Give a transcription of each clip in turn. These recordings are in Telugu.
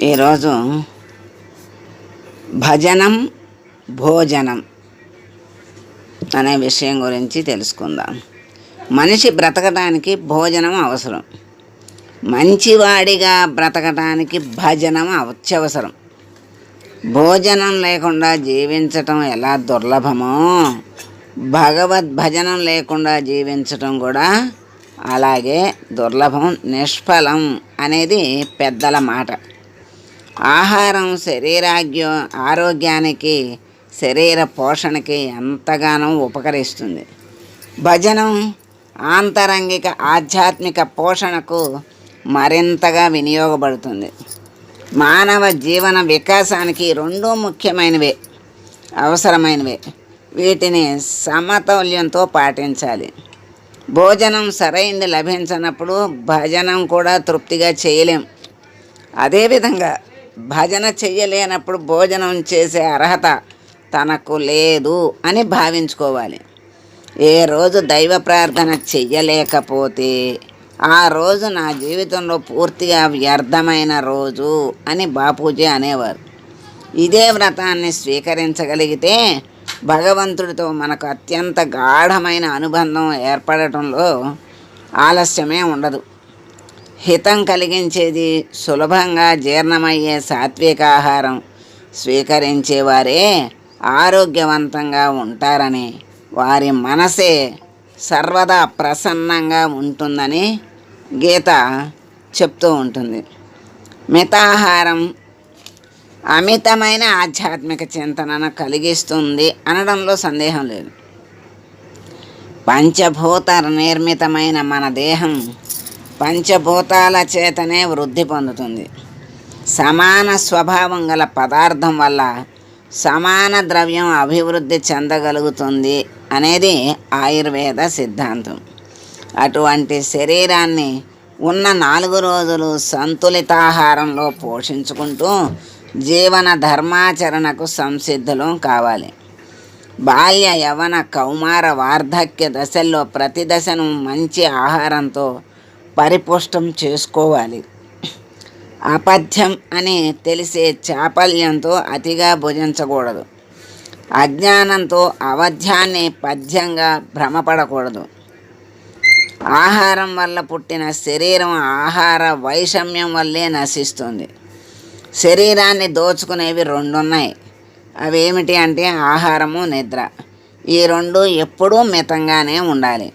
ఈరోజు భజనం భోజనం అనే విషయం గురించి తెలుసుకుందాం. మనిషి బ్రతకడానికి భోజనం అవసరం. మంచివాడిగా బ్రతకడానికి భజనం అత్యవసరం. భోజనం లేకుండా జీవించటం ఎలా దుర్లభమో భగవద్ భజనం లేకుండా జీవించటం కూడా అలాగే దుర్లభం నిష్ఫలం అనేది పెద్దల మాట. ఆహారం శరీరాగ్యం ఆరోగ్యానికి శరీర పోషణకి ఎంతగానో ఉపకరిస్తుంది. భజనం ఆంతరంగిక ఆధ్యాత్మిక పోషణకు మరింతగా వినియోగపడుతుంది. మానవ జీవన వికాసానికి రెండు ముఖ్యమైనవే అవసరమైనవే. వీటిని సమతౌల్యంతో పాటించాలి. భోజనం సరైంది లభించినప్పుడు భజనం కూడా తృప్తిగా చేయలేం. అదేవిధంగా భజన చెయ్యలేనప్పుడు భోజనం చేసే అర్హత తనకు లేదు అని భావించుకోవాలి. ఏ రోజు దైవ ప్రార్థన చెయ్యలేకపోతే ఆ రోజు నా జీవితంలో పూర్తిగా వ్యర్థమైన రోజు అని బాపూజీ అనేవారు. ఇదే వ్రతాన్ని స్వీకరించగలిగితే భగవంతుడితో మనకు అత్యంత గాఢమైన అనుబంధం ఏర్పడటంలో ఆలస్యమే ఉండదు. హితం కలిగించేది సులభంగా జీర్ణమయ్యే సాత్విక ఆహారం. స్వీకరించేవారే ఆరోగ్యవంతంగా ఉంటారని వారి మనసే సర్వదా ప్రసన్నంగా ఉంటుందని గీత చెప్తూ ఉంటుంది. మితాహారం అమితమైన ఆధ్యాత్మిక చింతనను కలిగిస్తుంది అనడంలో సందేహం లేదు. పంచభూత నిర్మితమైన మన దేహం పంచభూతాల చేతనే వృద్ధి పొందుతుంది. సమాన స్వభావం గల పదార్థం వల్ల సమాన ద్రవ్యం అభివృద్ధి చెందగలుగుతుంది అనేది ఆయుర్వేద సిద్ధాంతం. అటువంటి శరీరాన్ని ఉన్న నాలుగు రోజులు సంతులితాహారంలో పోషించుకుంటూ జీవన ధర్మాచరణకు సంసిద్ధులం కావాలి. బాల్య యవన కౌమార వార్ధక్య దశల్లో ప్రతి దశను మంచి ఆహారంతో పరిపుష్టం చేసుకోవాలి. అపథ్యం అని తెలిసే చాపల్యంతో అతిగా భుజించకూడదు. అజ్ఞానంతో అవధ్యాన్ని పద్యంగా భ్రమపడకూడదు. ఆహారం వల్ల పుట్టిన శరీరం ఆహార వైషమ్యం వల్లే నశిస్తుంది. శరీరాన్ని దోచుకునేవి రెండు ఉన్నాయి అవి ఏమిటి అంటే ఆహారము నిద్ర. ఈ రెండు ఎప్పుడూ మితంగానే ఉండాలి.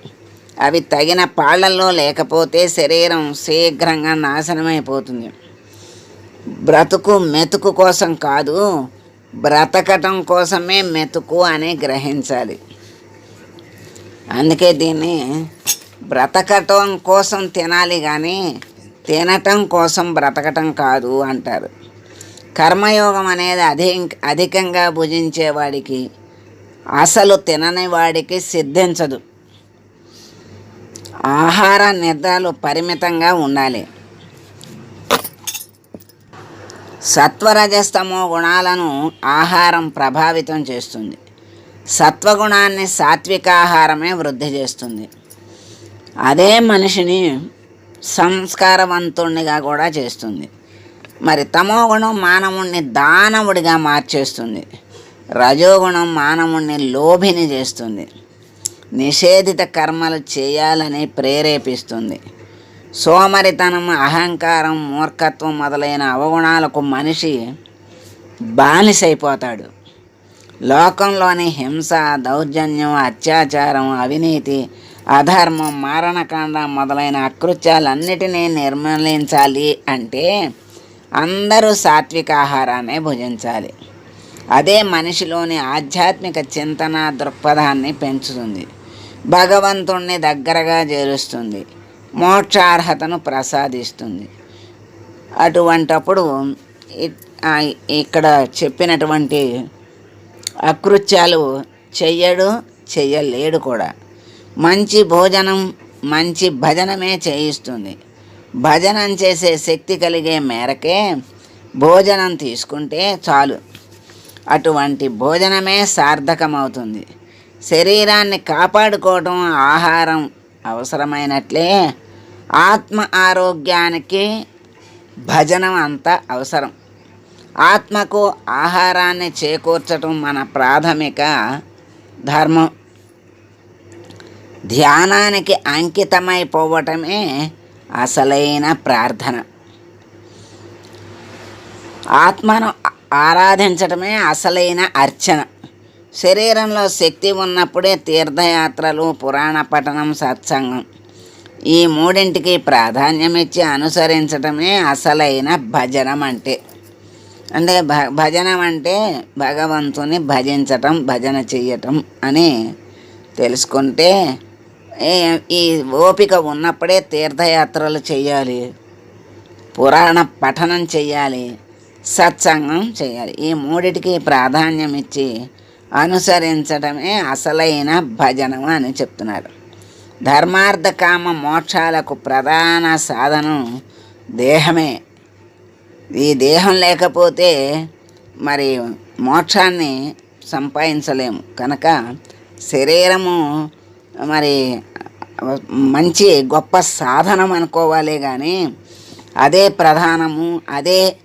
అవి తగిన పాళ్ళల్లో లేకపోతే శరీరం శీఘ్రంగా నాశనమైపోతుంది. బ్రతుకు మెతుకు కోసం కాదు బ్రతకటం కోసమే మెతుకు అని గ్రహించాలి. అందుకే దీన్ని బ్రతకటం కోసం తినాలి కానీ తినటం కోసం బ్రతకటం కాదు అంటారు. కర్మయోగం అనేది అధిక అధికంగా భుజించేవాడికి అసలు తినని వాడికి సిద్ధించదు. ఆహార నిద్రలు పరిమితంగా ఉండాలి. సత్వరజస్తమో గుణాలను ఆహారం ప్రభావితం చేస్తుంది. సత్వగుణాన్ని సాత్విక ఆహారమే వృద్ధి చేస్తుంది. అదే మనిషిని సంస్కారవంతుణ్ణిగా కూడా చేస్తుంది. మరి తమోగుణం మానవుణ్ణి దానవుడిగా మార్చేస్తుంది. రజోగుణం మానవుణ్ణి లోభిని చేస్తుంది. నిషేధిత కర్మలు చేయాలని ప్రేరేపిస్తుంది. సోమరితనం అహంకారం మూర్ఖత్వం మొదలైన అవగుణాలకు మనిషి బానిసైపోతాడు. లోకంలోని హింస దౌర్జన్యం అత్యాచారం అవినీతి అధర్మం మారణకాండ మొదలైన అకృత్యాలన్నిటినీ నిర్మూలించాలి అంటే అందరూ సాత్విక ఆహారాన్ని భుజించాలి. అదే మనిషిలోని ఆధ్యాత్మిక చింతన దృక్పథాన్ని పెంచుతుంది. భగవంతుణ్ణి దగ్గరగా చేరుస్తుంది. మోక్షార్హతను ప్రసాదిస్తుంది. అటువంటప్పుడు ఇక్కడ చెప్పినటువంటి అకృత్యాలు చెయ్యడు చెయ్యలేడు కూడా. మంచి భోజనం మంచి భజనమే చేయిస్తుంది. భజనం చేసే శక్తి కలిగే మేరకే భోజనం తీసుకుంటే చాలు. అటువంటి భోజనమే సార్థకమవుతుంది. శరీరాన్ని కాపాడుకోవటం ఆహారం అవసరమైనట్లే. ఆత్మ ఆరోగ్యానికి భజనం అంత అవసరం. ఆత్మకు ఆహారాన్ని చేకూర్చడం మన ప్రాథమిక ధర్మం. ధ్యానానికి అంకితమైపోవటమే అసలైన ప్రార్థన. ఆత్మను ఆరాధించటమే అసలైన అర్చన. శరీరంలో శక్తి ఉన్నప్పుడే తీర్థయాత్రలు పురాణ పఠనం సత్సంగం. ఈ మూడింటికి ప్రాధాన్యం ఇచ్చి అనుసరించటమే అసలైన భజనం అంటే అంటే భ భజనం అంటే భగవంతుని భజించటం భజన చెయ్యటం అని తెలుసుకుంటే ఈ ఓపిక ఉన్నప్పుడే తీర్థయాత్రలు చేయాలి పురాణ పఠనం చేయాలి సత్సంగం చేయాలి ఈ మూడిటికి ప్రాధాన్యం ఇచ్చి అనుసరించడమే అసలైన భజనం అని చెప్తున్నారు. ధర్మార్థ కామ మోక్షాలకు ప్రధాన సాధనం దేహమే. ఈ దేహం లేకపోతే మరి మోక్షాన్ని సంపాదించలేము. కనుక శరీరము మరి మంచి గొప్ప సాధనం అనుకోవాలి కానీ అదే ప్రధానము అదే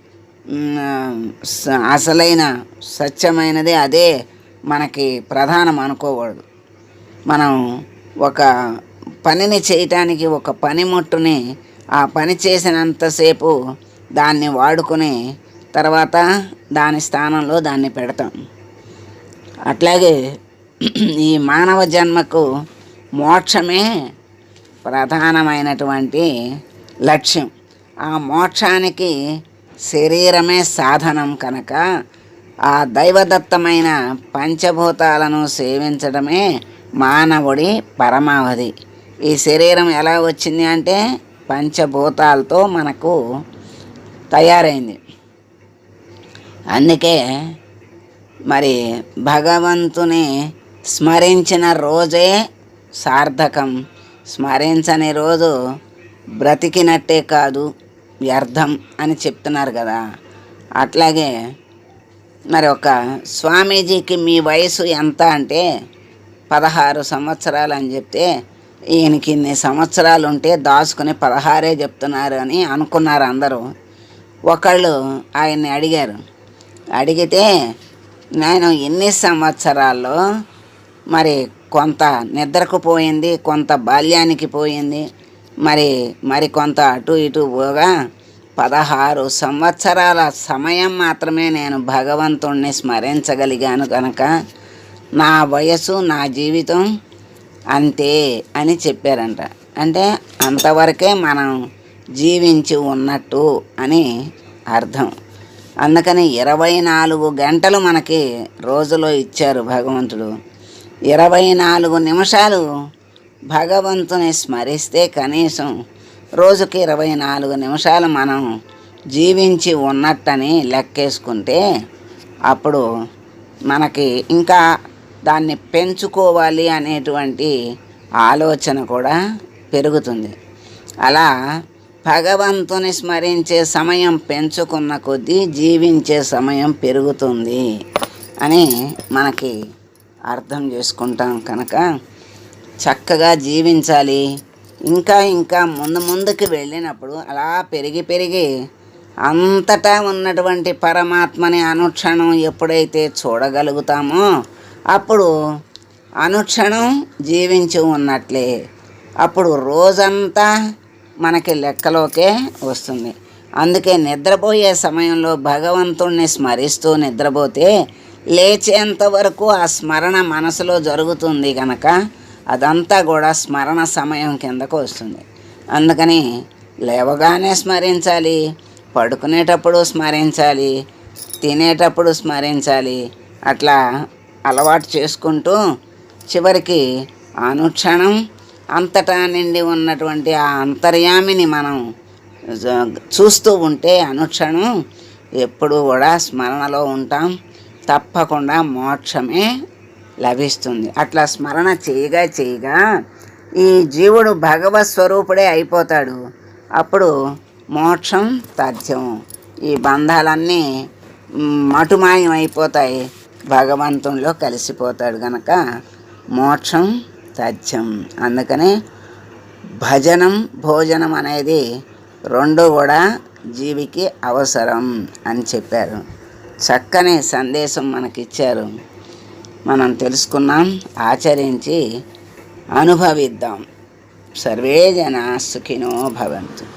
అసలైన సత్యమైనది అదే మనకి ప్రధానం అనుకోకూడదు. మనం ఒక పనిని చేయటానికి ఒక పనిముట్టుని ఆ పని చేసినంతసేపు దాన్ని వాడుకుని తర్వాత దాని స్థానంలో దాన్ని పెడతాం. అట్లాగే ఈ మానవ జన్మకు మోక్షమే ప్రధానమైనటువంటి లక్ష్యం. ఆ మోక్షానికి శరీరమే సాధనం కనుక ఆ దైవదత్తమైన పంచభూతాలను సేవించడమే మానవుడి పరమావధి. ఈ శరీరం ఎలా వచ్చింది అంటే పంచభూతాలతో మనకు తయారైంది. అందుకే మరి భగవంతుని స్మరించిన రోజే సార్థకం. స్మరించని రోజు బ్రతికినట్టే కాదు వ్యర్థం అని చెప్తున్నారు కదా. అట్లాగే మరి ఒక స్వామీజీకి మీ వయసు ఎంత అంటే పదహారు సంవత్సరాలు అని చెప్తే ఈయనకి ఇన్ని సంవత్సరాలు ఉంటే దాచుకుని పదహారే చెప్తున్నారు అని అనుకున్నారు అందరూ. ఒకళ్ళు ఆయన్ని అడిగారు. అడిగితే నేను ఎన్ని సంవత్సరాల్లో మరి కొంత నిద్రకు పోయింది కొంత బాల్యానికి పోయింది మరి మరి కొంత అటు ఇటు పోగా పదహారు సంవత్సరాల సమయం మాత్రమే నేను భగవంతుణ్ణి స్మరించగలిగాను కనుక నా వయసు నా జీవితం అంతే అని చెప్పారంట. అంటే అంతవరకే మనం జీవించి ఉన్నట్టు అని అర్థం. అందుకని ఇరవై నాలుగు గంటలు మనకి రోజులో ఇచ్చారు భగవంతుడు. ఇరవై నాలుగు నిమిషాలు భగవంతుని స్మరిస్తే కనీసం రోజుకి ఇరవై నాలుగు నిమిషాలు మనం జీవించి ఉన్నట్టని లెక్కేసుకుంటే అప్పుడు మనకి ఇంకా దాన్ని పెంచుకోవాలి అనేటువంటి ఆలోచన కూడా పెరుగుతుంది. అలా భగవంతుని స్మరించే సమయం పెంచుకున్న కొద్దీ జీవించే సమయం పెరుగుతుంది అని మనకి అర్థం చేసుకుంటాం కనుక చక్కగా జీవించాలి. ఇంకా ఇంకా ముందు ముందుకు వెళ్ళినప్పుడు అలా పెరిగి పెరిగి అంతటా ఉన్నటువంటి పరమాత్మని అనుక్షణం ఎప్పుడైతే చూడగలుగుతామో అప్పుడు అనుక్షణం జీవించి ఉన్నట్లే. అప్పుడు రోజంతా మనకి లెక్కలోకే వస్తుంది. అందుకే నిద్రపోయే సమయంలో భగవంతుణ్ణి స్మరిస్తూ నిద్రపోతే లేచేంత వరకు ఆ స్మరణ మనసులో జరుగుతుంది కనుక అదంతా కూడా స్మరణ సమయం కిందకు వస్తుంది. అందుకని లేవగానే స్మరించాలి పడుకునేటప్పుడు స్మరించాలి తినేటప్పుడు స్మరించాలి అట్లా అలవాటు చేసుకుంటూ చివరికి అనుక్షణం అంతటా నిండి ఉన్నటువంటి ఆ అంతర్యామిని మనం చూస్తూ ఉంటే అనుక్షణం ఎప్పుడు కూడా స్మరణలో ఉంటాం. తప్పకుండా మోక్షమే లభిస్తుంది. అట్లా స్మరణ చేయగా చేయగా ఈ జీవుడు భగవత్ స్వరూపుడే అయిపోతాడు. అప్పుడు మోక్షం తథ్యం ఈ బంధాలన్నీ మటుమాయం అయిపోతాయి. భగవంతునిలో కలిసిపోతాడు గనక మోక్షం తథ్యం అందుకనే భజనం భోజనం అనేది రెండు కూడా జీవికి అవసరం అని చెప్పారు. చక్కని సందేశం మనకిచ్చారు. మనం తెలుసుకున్నాం ఆచరించి అనుభవిద్దాం. సర్వే జనా సుఖినో భవంతు.